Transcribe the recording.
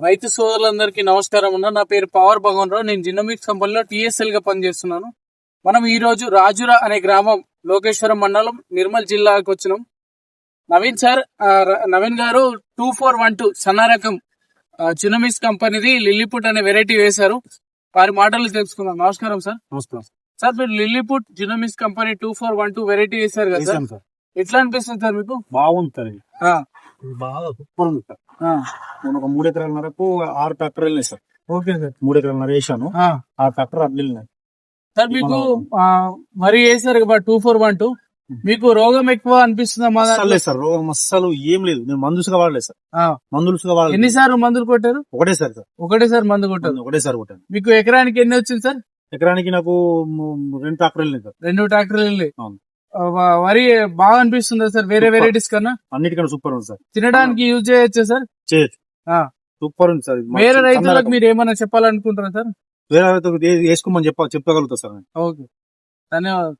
రైతు సోదరులందరికీ నమస్కారం అన్న. నా పేరు పవర్ భగవాన్ రావు నేను జిన్నోమిక్స్ కంపెనీలో టిఎస్ఎల్గా పనిచేస్తున్నాను. మనం ఈ రోజు రాజురా అనే గ్రామం లోకేశ్వరం మండలం నిర్మల్ జిల్లాకు వచ్చినాం. Naveen sir Naveen garu two four one two సన్న రకం జినోమిక్స్ కంపెనీది లిల్లీపుట్ అనే వెరైటీ వేశారు. వారి మాటలు తెలుసుకుందాం. నమస్కారం సార్. నమస్కారం. సార్ మీరు Lilliput genomics company two four one two variety వేశారు కదా సార్. ఎట్లా అనిపిస్తుంది సార్ మీకు? ఇది బాగా సూపర్ ఉంది సార్ నేను ఒక మూడు ఎకరాలన్నరకు ఆరు ట్రాక్టర్ వెళ్ళినాయి సార్. Okay sir. మూడు ఎకరాలన్నర వేసాను. ఆ. ట్రాక్టర్ అట్లా వెళ్ళినాయి. సార్ మీకు మరి వేసారు టూ ఫోర్ వన్ టూ మీకు రోగం ఎక్కువ అనిపిస్తుందా? లేదు సార్. రోగం అస్సలు ఏం లేదు. నేను మందుసుగా వాడలేదు సార్. మందులుసుగా వాడలేదు. ఎన్నిసార్లు మందులు కొట్టారు? ఒకటే సార్. సార్ ఒకటేసారి మందు కొట్టారు? ఒకటే సార్ కొట్టాను. మీకు ఎకరానికి ఎన్ని వచ్చింది సార్? ఎకరానికి నాకు రెండు ట్రాక్టర్ వెళ్ళినాయి సార్. రెండు ట్రాక్టర్లు వరి బాగా అనిపిస్తుందా సార్ వేరే. వెరైటీస్ కన్నా అన్నిటికన్నా సూపర్ ఉంది సార్ తినడానికి యూజ్ చేయొచ్చా సార్ చేయొచ్చు. సూపర్ ఉంది సార్. వేరే రైతులకు. మీరు ఏమైనా చెప్పాలనుకుంటారా సార్ వేరే రైతులకు వేసుకోమని చెప్ప చెప్పగలుగుతా సార్. ఓకే ధన్యవాదాలు